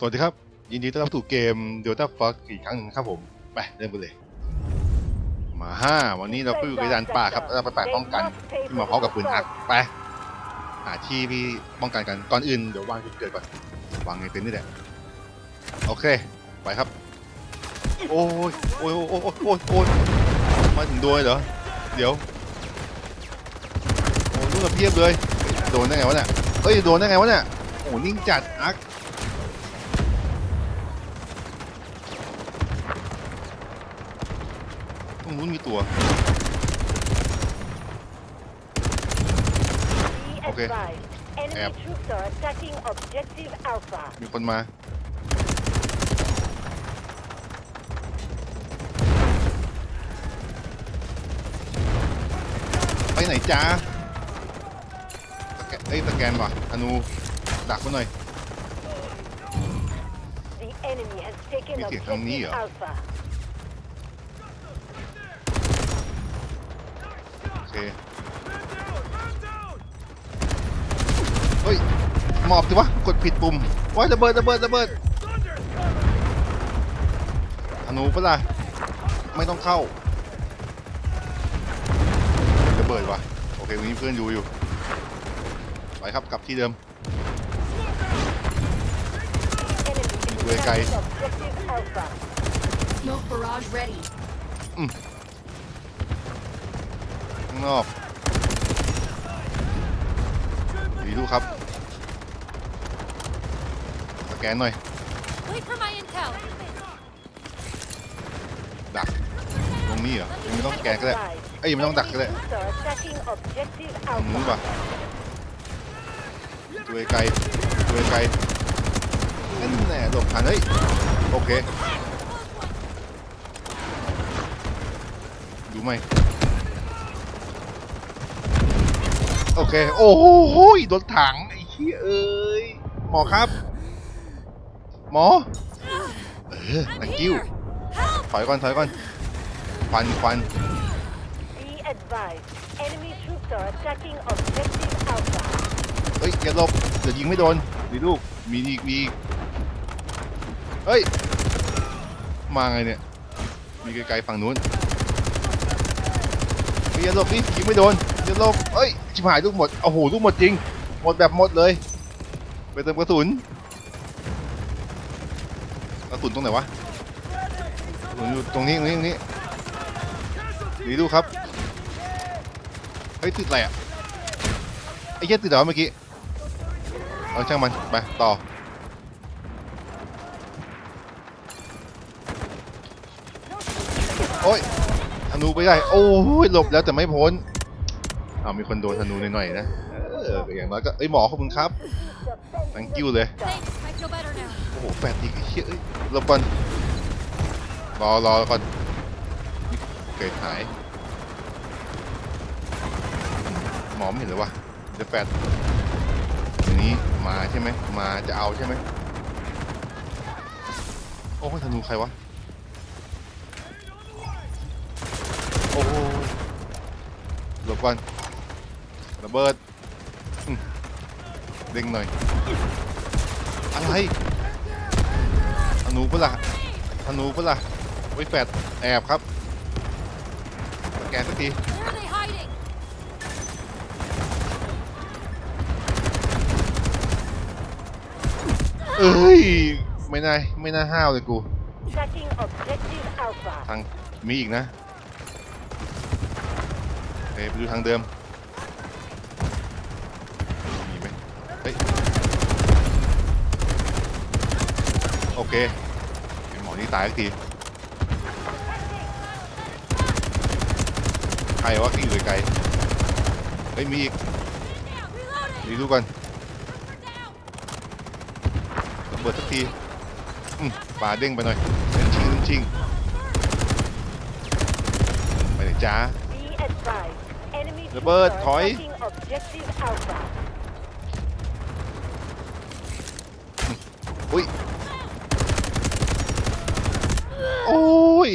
สวัสดีครับ ยินดีต้อนรับสู่เกม Delta Fox อีกครั้งหนึงครับผม ไป เริ่มกันเลย มาห้าวันนี้เราก็อยู่ในด่านป่าครับเราไปป่าป้องกันที่มาพร้อมกับปืนอักไปหาที่พี่ป้องกันกันก่อนอื่นเดี๋ยววางจุดเกิดก่อนวางในเต็นท์นี่แหละโอเค ไปครับ โอ้ยโอ้ยโอ้ยโอ้ยโอ้ยโอ้ยมาถึงโดยเหรอเดี๋ยวโอ้ยนู่นนะเพียบเลย โดนได้ไงวะเนี่ยเอ้ยโดนได้ไงวะเนี่ยโอ้นิ่งจัดอัก ตรงนู้นมีตัว Be Okay. advised, enemy Yep. troops are attacking objective Alpha. มีคนมา ไปไหนจ้าสแกนเอ้ยสแกนว่ะอนูดักมาหน่อย The enemy has taken Biết thiệt không nghĩ objective à? Alpha. โอ เคเฮ้ยหมอบสิวะกดผิดปุ่มว้ายระเบิดระเบิดระเบิดอนูปะล่ะไม่ต้องเข้าระเบิดว่ะโอเควันนี้เพื่อนอยู่อยู่ไปครับกลับที่เดิม Enemy is Quê cây. attacking objective Alpha. Smoke barrage ready. ข้างนอกดีดูครับ สแกนหน่อย Wait for my intel. ดัก ตรงนี้เหรอยังไม่ต้องสแกนก็ได้ Advised, เอ้ยยังไม่ต้องดักก็ได้ enemy troops are attacking objective ตรงนู้น Alpha. ป่ะตัวไกลตัวไกลนั่นแน่หลบทันเฮ้ย โอเค ดูไหม โอเค โอ้โหโดนถังไอ้เหี้ยเอ้ย หมอครับ หมอ เออ thank you ถอยก่อนถอยก่อนควันควัน Be advised, enemy troops are attacking objective Alpha. เฮ้ยอย่าหลบเดี๋ยวยิงไม่โดนดีลูก มีอีกมีอีกเฮ้ย มาไงเนี่ย มีไกลๆฝั่งนู้นเฮ้ยอย่าหลบดิยิงไม่โดนอย่าหลบเฮ้ย ชิบหายลูกหมด โอ้โหลูกหมดจริง หมดแบบหมดเลย ไปเติมกระสุน กระสุนตรงไหนวะกระสุนอยู่ตรงนี้ตรงนี้ตรงนี้ดีลูครับ เฮ้ยติดอะไรอะ ไอ้เหี้ยติดเหรอเมื่อกี้ เอาช่างมัน ไป ต่อ โอ้ยธนูไปได้ โอ้ยหลบแล้วแต่ไม่พ้น เอามีคนโดนธนูหน่อยๆนะ เอออย่างน้อยก็เอ้ยหมอขอบคุณครับ thank you เลย Thanks. I feel better now. โอ้โหแฟดอีกไอ้เหี้ยเอ้ยหลบก่อนรอรอก่อนเกิดหาย หมอไม่เห็นเลยวะเดี๋ยวแฟดทีนี้มาใช่ไหมมาจะเอาใช่ไหมโอ้ยธนูใครวะ โอ้โหหลบก่อน ระเบิดอืมเด้งหน่อย อะไรธนูปะล่ะธนูปะล่ะไว้ยแฟดแอบครับสแกนสักที Where are they hiding? เอ้ย ไม่น่าไม่น่าห้าวเลยกู Attacking objective Alpha. ทางมีอีกนะเฮ้ยไปดูทางเดิม มีไหมเฮ้ย โอเคไอ้หมอนี่ตายสักทีใครวะที่อยู่ไกลเฮ้ยมีอีกดีดูก่อนระเบิดสักทีอืมปลาเด้งไปหน่อยเล่นชิงเล่นชิงไปไหนจ้า Be advised, enemy troops Robert, are thôi. attacking objective Alpha. อุ้ย โอ้ย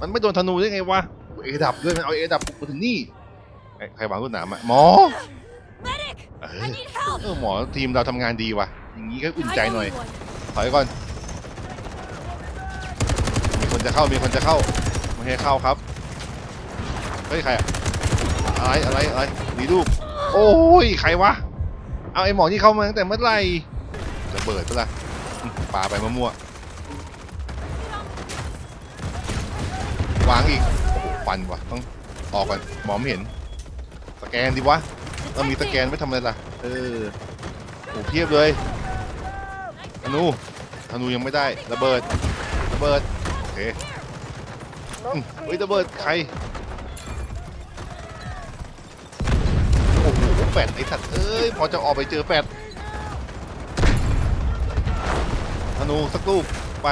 มันไม่โดนธนูได้ไงวะ เอดับด้วยมันเอาเอดับปุกมาถึงนี่ไอ้ใครวางรุ่นหนามอะหมอ Medic. เอ I อ need help. เออหมอทีมเราทำงานดีว่ะ อย่างนี้ก็อุ่นใจหน่อย I know one. ถอยก่อน Got คนจะเข้า มีคนจะเข้า ไม่ให้เข้าครับ เฮ้ยใครอะอะไรอะไรอะไรดีลูก โอ้ยใครวะ เอาไอ้หมอนี่เข้ามาตั้งแต่เมื่อไหร่จะเบิดปะล่ะอืมปาไปมั่วๆ วางอีก โอ้โหฟันวะต้องออกก่อนมองไม่เห็น สแกนดิวะเรามีสแกนไว้ทำอะไรล่ะ เออโอ้เพียบเลยธนูธนูยังไม่ได้ ระเบิด ระเบิด โอเคอืมเฮ้ยระเบิดใคร โอ้โหแฟดไอ้สัตว์ เอ้ย พอจะออกไปเจอแฟดธนูสักลูกไป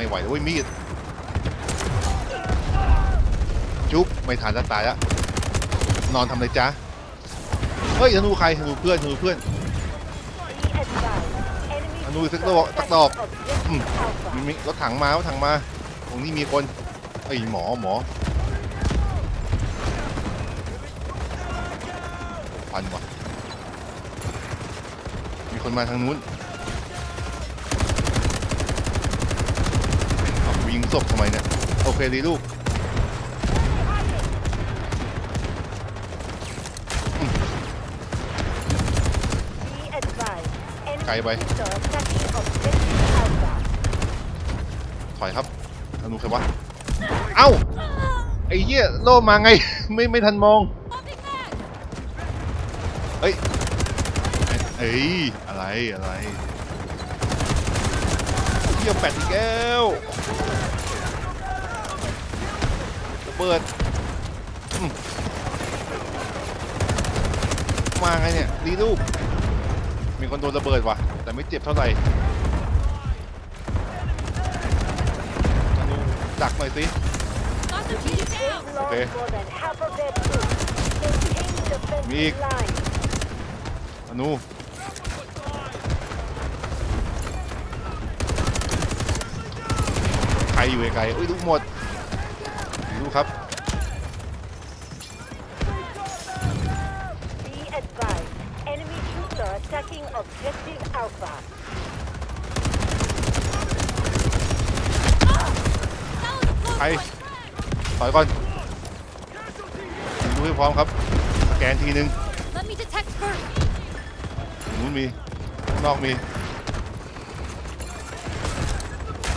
ไม่ไหวแล้วเว้ยมีดจุ๊บไม่ทันจะตายแล้วนอนทำอะไรจ๊ะเฮ้ยธนูใครธนูเพื่อนธนูเพื่อนธนูสักดอกสักดอกมีรถถังมารถถังมาตรงนี้มีคนไอ้ยหมอหมอพันว่ะมีคนมาทางนู้นเอา ยิงศพทำไมเนี่ย โอเคดีลูก Be advised. Enemy ไกลไป troops are attacking objective Alpha. ถอยครับธนูใครวะ เอ้า ไอ้เหี้ยโล่มาไง ไม่ไม่ทันมอง Pumping back! เอ้ย เอ้ย อะไร อะไร เที่ยวแปดอีกแล้วระเบิดมาไงเนี่ยดีลูกมีคนโดนระเบิดว่ะ แต่ไม่เจ็บเท่าไหร่ดักหน่อยสิ Got the key down! They've lost Okay. more than half of their troops. Maintain Mig. defensive line. ธนูใค รอยู่ไกลๆอุ้ยลูกหมดดูครับ Be advised. Enemy troops are attacking objective Alpha. That was a close Hey. one! ถอยก่อนดูให้พร้อมครับสแกนทีนึง Let me detect first! นู้นมีข้างนอกมี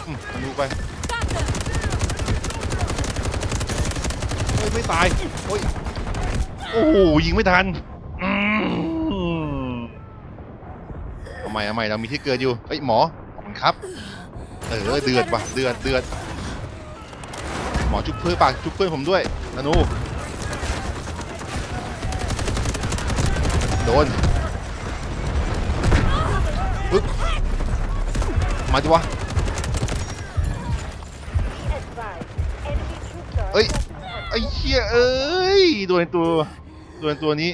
อืมดูไป Got them! เฮ้ยไม่ตายโอ้ยโอ้โหยิงไม่ทันอืมเอาใหม่เอาใหม่เรามีที่เกิดอยู่เฮ้ยหมอขอบคุณครับเออเดือดว่ะเดือดเดือดหมอชุบเพื่อนปากชุบเพื่อนผมด้วยนานูโดนปึ๊บมาดิวะ Be advised. Enemy troops are Oi. attacking ไอ้เหี้ยเอ้ยโดนตัวโดนตัวนี้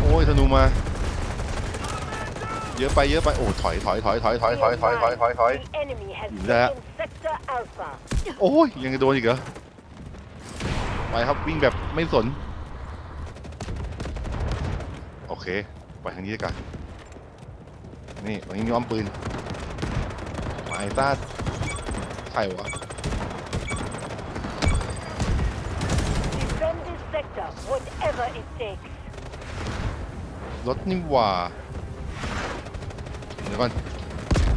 โอ้ยธนูมา เยอะไปเยอะไปโอ้ถอยถอยถอยถอยถอยถอยถอยถอยถอยถอย The enemy has Nhìn ra. taken sector Alpha. โอ้ยยังจะโดนอีกเหรอไปครับวิ่งแบบไม่สน โอเค ไปทางนี้ดีกว่านี่ตรงนี้มีอ้อมปืน หมายซาดใครวะ Defend this sector, whatever it takes. รถนี่หว่า เดี๋ยวก่อน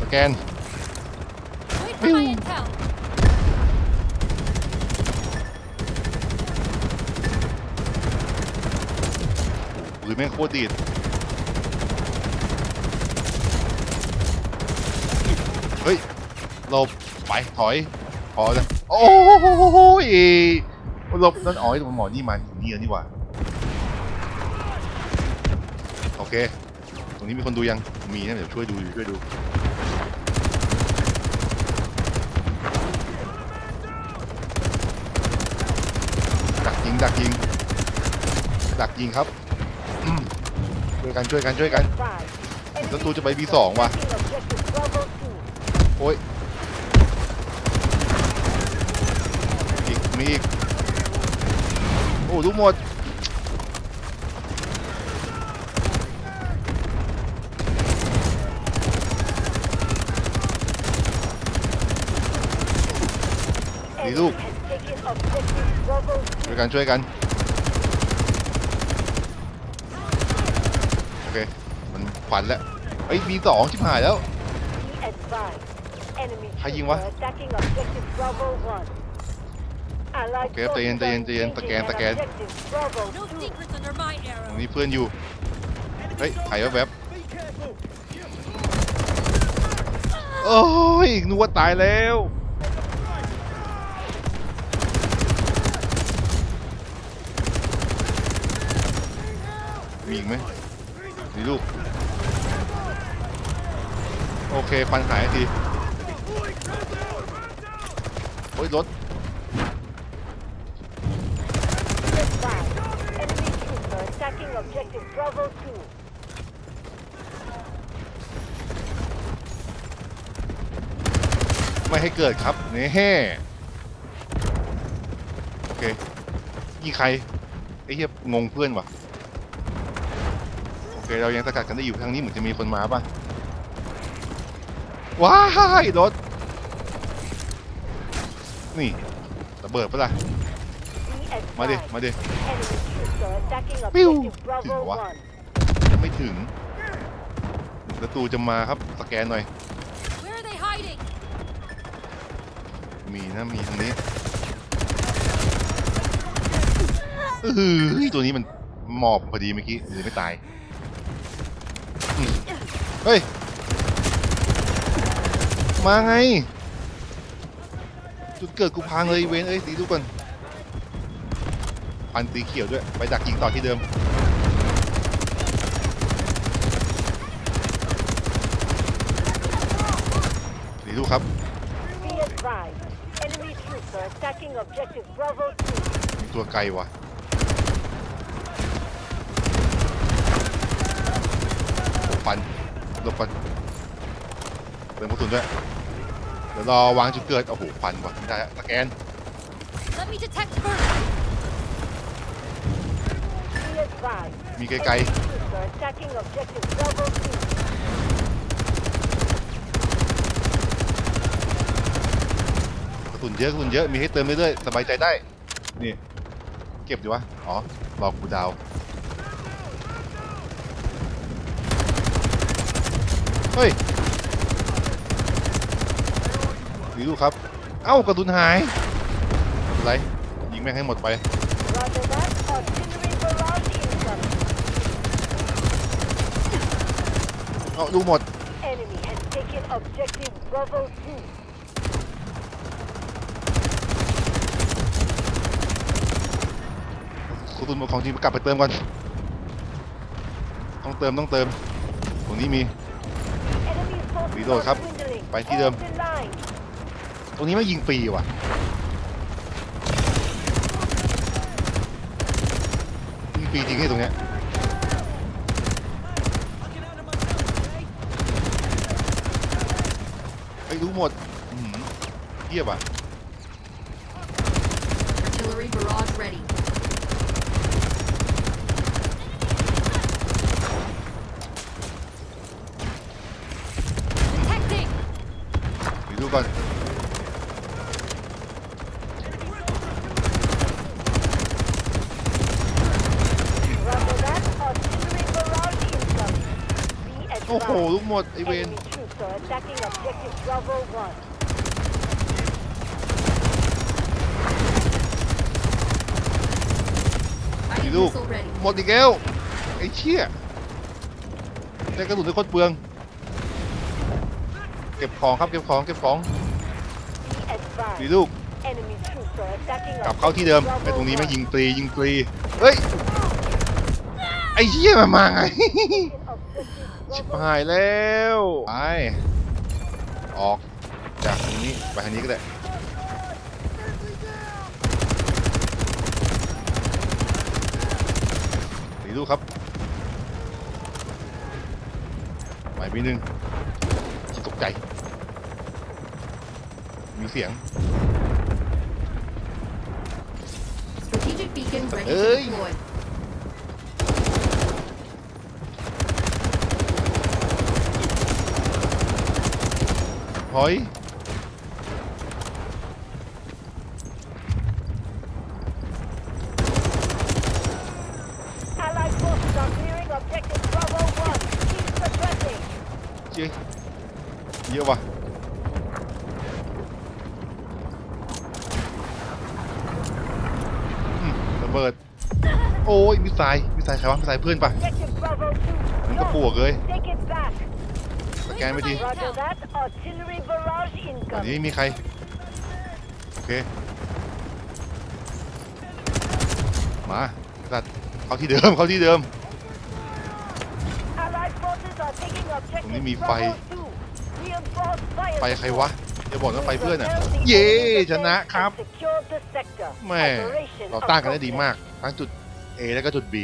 สแกน Wait for my intel! ปืนแม่งโคตรดีด เฮ้ย หลบไปถอยพอแล้วโอ้โหหลบนั่นอ๋อไอ้หมอนี่มันอยู่นี่แล้วนี่ว่าโอเค ตรงนี้มีคนดูยังมีนะเดี๋ยวช่วยดูช่วยดูดักยิงดักยิงดักยิงครับช่วยกันช่วยกันช่วยกัน Five. Enemy ศัตรูจะไป troops B2 ว่ะโอ้ย อีกมีอีก โอ้ลูกหมด ดีลูกช่วยกันช่วยกัน โอเค มันขวัญแล้วเอ้มีสองชิบหายแล้ว ใครยิงวะ are attacking objective Bravo 1. Allied โอเคใจเย็นใจเย็นใจเย็น forces สแกน engaging สแกน at objective Bravo No 2. secrets under my ตรง arrow. นี้เพื่อนอยู่ เฮ้ยไข่แวบๆโอ้ยนึกว่าตายแล้ว มีอีกไหมดีลูก โอเคฟันหายทีโอ้ยรถ Be advised. Enemy troops Taking objective Bravo 2. ไม่ให้เกิดครับนี่แฮ่โอเคยิงใครไอ้เหี้ยงงเพื่อนว่ะโอเคเรายังสกัดกันได้อยู่ทางนี้เหมือนจะมีคนมาป่ะว้ายรถนี่ระเบิดปะล่ะ มาดิ advised. มาดิ Enemy troops are attacking Pew. objective Bravo ถึงวะ 1. ยังไม่ถึงประตูจะมาครับ สแกนหน่อย Where are they hiding? มีนะมีทางนี้เออตัวนี้มันหมอบพอดีเมื่อกี้หรือไม่ตายอืมเฮ้ย มาไง จุดเกิดกูพังเลยเวนเอ้ยตีดูก่อน พันตีเขียวด้วย ไปดักยิงต่อที่เดิมตีดูครับ Be advised. Enemy troops are attacking objective Bravo 2. มีตัวไกลว่ะโอ้ฟัน หลบฟันเติมกระสุนด้วย เดี๋ยวรอวางจุดเกิด โอ้โห ฟันว่ะไม่ได้อะสแกน Let me detect first. Be advised. มีไกล Enemy troops are attacking objective Bravo 2. ๆกระสุนเยอะกระสุนเยอะ มีให้เติมเรื่อยๆสบายใจได้ นี่ เก็บดีวะ อ๋อรอกูดาวเฮ้ยดีลูกครับ เอ้ากระสุนหายไม่เป็นไรยิงแม่งให้หมดไป Roger that. Artillery barrage incoming. เอาดูหมด Enemy has taken objective Bravo 2. กระสุนหมดของจริงกลับไปเติมก่อน ต้องเติมต้องเติมตรงนี้มี Enemy forces Reload are ครับ dwindling. ไปที่เดิม Hold the line. ตรงนี้ไม่ยิงฟรีว่ะยิงฟรีจริงไอ้ตรงเนี้ย รู้หมดอื้อหือเทียบอ่ะ Artillery barrage ready. Detecting. เดี๋ยวดูก่อน Roger that. Artillery barrage incoming. Be โอ้โห advised. ลูกหมด ไอเวน Enemy troops are attacking objective Bravo 1. กี่ Guided ลูก missile ready. หมดอีกแล้วไอ้เชี่ยได้กระสุนได้โคตรเปลือง เก็บของครับเก็บของเก็บของ Be ดี advised. ลูก Enemy troops are attacking กลับเข้าที่เดิม objective ไอ้ตรงนี้ Bravo ไม่ยิงฟรียิงฟรี เฮ้ย ไอ้เชี่ยมันมาไง 1. Objective ชิบ Bravo หายแล้วไปออกจากตรงนี้ไปทางนี้ก็ได้ดีลูกครับไปปีหนึ่งชิตกใจ มีเสียง Strategic beacon ready to Ơi. deploy. หอย Allied forces are clearing objective Bravo 1. Keep suppressing. เจ๊เยอะว่ะ อืมระเบิด โอ้ยมิสไซล์มิสไซล์ใครวะมิสไซล์เพื่อนปะ Objective Bravo 2. มันก็ lost. ปวกเลย Take it back. สแกนไปที Roger that. Artillery barrage ตอนนี้ incoming. ไม่มีใคร โอเค มาสัตว์เข้าที่เดิมเข้าที่เดิม Allied forces are taking objective Không biết Bravo mi 2. Reinforced fire ไปใครวะอย่าบอกนะไปเพื่อนอะ Held the เย้ enemy ชนะครับ and secured the sector. แม่ Operation เราต้านกันได้ดี accomplished. มาก ทั้งจุด A แล้วก็จุด B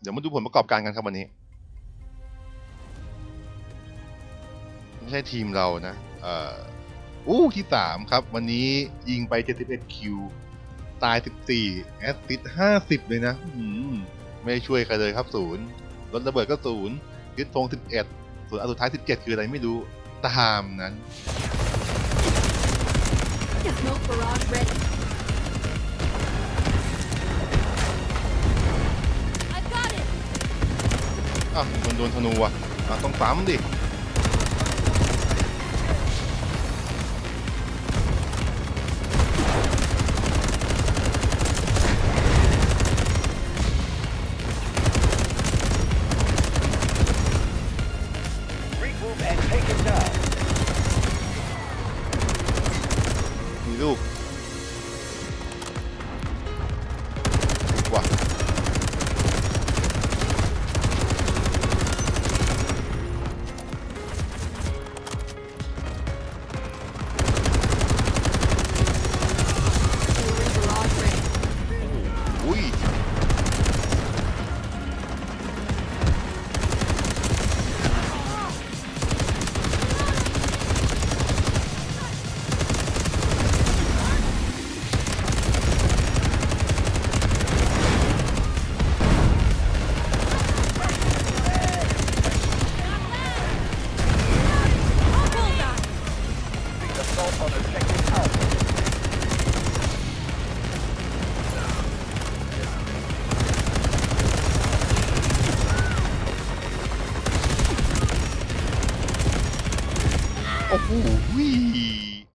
เดี๋ยวมาดูผลประกอบการกันครับวันนี้ ไม่ใช่ทีมเรานะเอ่ออู้ที่สามครับ วันนี้ยิงไป 71 คิว ตาย 14 แอสซิสต์50 เลยนะอื้อหือไม่ช่วยใครเลยครับศูนย์รถระเบิดก็ศูนย์ยึดธง11 ส่วนอันสุดท้าย 17 คืออะไรไม่รู้ ตามนั้น Smoke barrage ready. I've got it. อ้าวมันโดนธนูอะ ต้องซ้ำดิ